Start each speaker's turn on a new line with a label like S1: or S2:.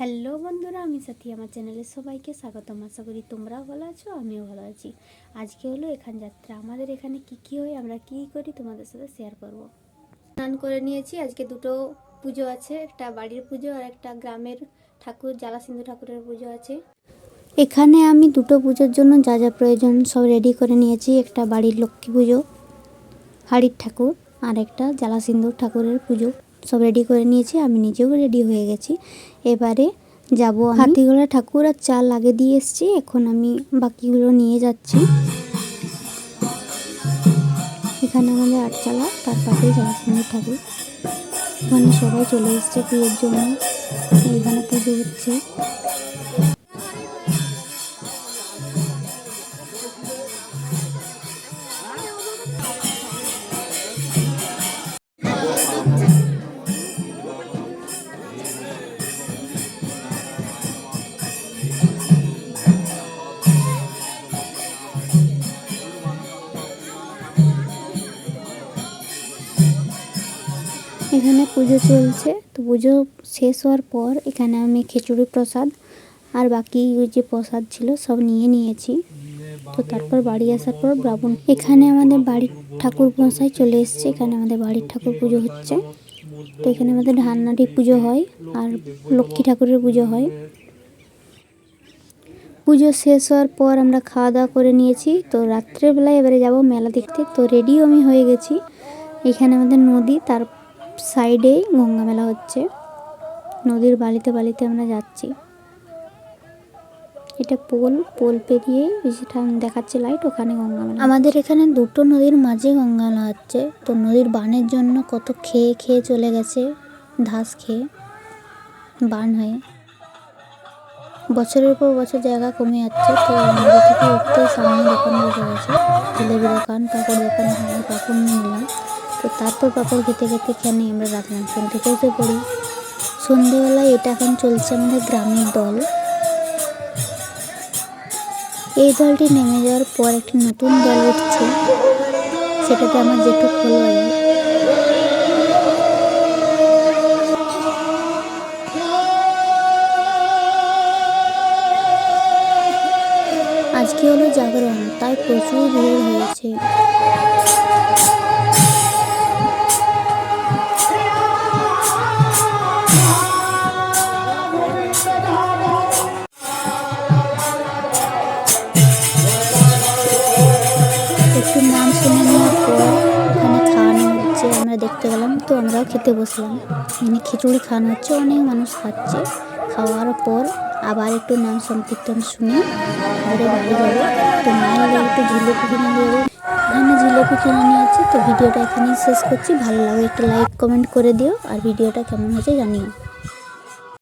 S1: Hello বন্ধুরা, আমি সাথী। আমার চ্যানেলে সবাইকে স্বাগতম। আশা করি তোমরাও ভালো আছো, আমিও ভালো আছি। আজকে হলো এখান যাত্রা। আমাদের এখানে কি কি হয়, আমরা কি করি তোমাদের সাথে শেয়ার করব। স্নান করে নিয়েছি। আজকে দুটো পুজো আছে, একটা বাড়ির পুজো আর একটা গ্রামের ঠাকুর জালাসিন্ধু ঠাকুরের পুজো আছে। এখানে আমি দুটো পুজোর জন্য যা যা প্রয়োজন সব রেডি করে নিয়েছি। একটা বাড়ির লক্ষ্মী পুজো, হাড়ির ঠাকুর আর একটা জালাসিন্দুর ঠাকুরের পুজো। সব রেডি করে নিয়েছি, আমি নিজেও রেডি হয়ে গেছি। এবারে যাব হাতিঘোড়া ঠাকুর আর চাল আগে দিয়ে এসছি, এখন আমি বাকিগুলো নিয়ে যাচ্ছি। এখানে আমাদের আটচালা, তার পাশেই জালাসিন্দুর ঠাকুর। ওখানে সবাই চলে এসছে পুজোর জন্য। এইখানে পুজো হচ্ছে। এখানে পুজো চলছে। তো পুজো শেষ হওয়ার পর এখানে আমি খিচুড়ি প্রসাদ আর বাকি যে প্রসাদ ছিল সব নিয়ে নিয়েছি। তো তারপর বাড়ি আসার পর ব্রাহ্মণ এখানে আমাদের বাড়ির ঠাকুর মশাই চলে এসছে। এখানে আমাদের বাড়ির ঠাকুর পুজো হচ্ছে। তো এখানে আমাদের ধান্নাটি পুজো হয় আর লক্ষ্মী ঠাকুরের পুজো হয়। পুজো শেষ হওয়ার পর আমরা খাওয়া দাওয়া করে নিয়েছি। তো রাত্রেবেলায় এবারে যাব মেলা দেখতে। তো রেডিও আমি হয়ে গেছি। এখানে আমাদের নদী, তার সাইডেই গঙ্গা মেলা হচ্ছে। নদীর বালিতে বালিতে আমরা যাচ্ছি। এটা পোল পোল পেরিয়ে যেটা দেখাচ্ছে লাইট ওখানে গঙ্গা মেলা। আমাদের এখানে দুটো নদীর মাঝে গঙ্গা মেলা হচ্ছে। তো নদীর বানের জন্য কত খেয়ে খেয়ে চলে গেছে, ধাস খেয়ে, বান হয়ে। বছরের পর বছর জায়গা কমে যাচ্ছে, তো নদী থেকে উঠতে সামনে দোকান বসে গেছে জিলেবি দোকান পাপড় দোকান পাপড় নিয়ে নিলাম। তো তারপর পাপড় খেতে খেতে খেয়ে আমরা রাত মাংস খেতে এসে পড়ি সন্ধেবেলায় এটা এখন চলছে আমাদের গ্রামের দল। এই দলটি নেমে যাওয়ার পর একটি নতুন দল উঠছে। সেটাতে আমার যেটুক হলো আজকে হলো জাগরণ, তাই প্রচুর ভিড় হয়েছে। একটু নাম শুনে নেওয়ার পর খাওয়ানো হচ্ছে, আমরা দেখতে গেলাম তো আমরাও খেতে বসলাম। এখানে খিচুড়ি খাওয়ানো হচ্ছে, অনেক মানুষ খাচ্ছে। খাওয়ার পর আবার একটু নাম সংকীর্তন শুনে ঘরে বাড়ি যাব। তো মায়ের একটু জিলেপি কিনে দেবো। এখানে জিলেপি কিনে নিয়েছি তো ভিডিওটা এখানেই শেষ করছি। ভালো লাগে একটু লাইক কমেন্ট করে দিও। আর ভিডিওটা কেমন হয়েছে জানিও।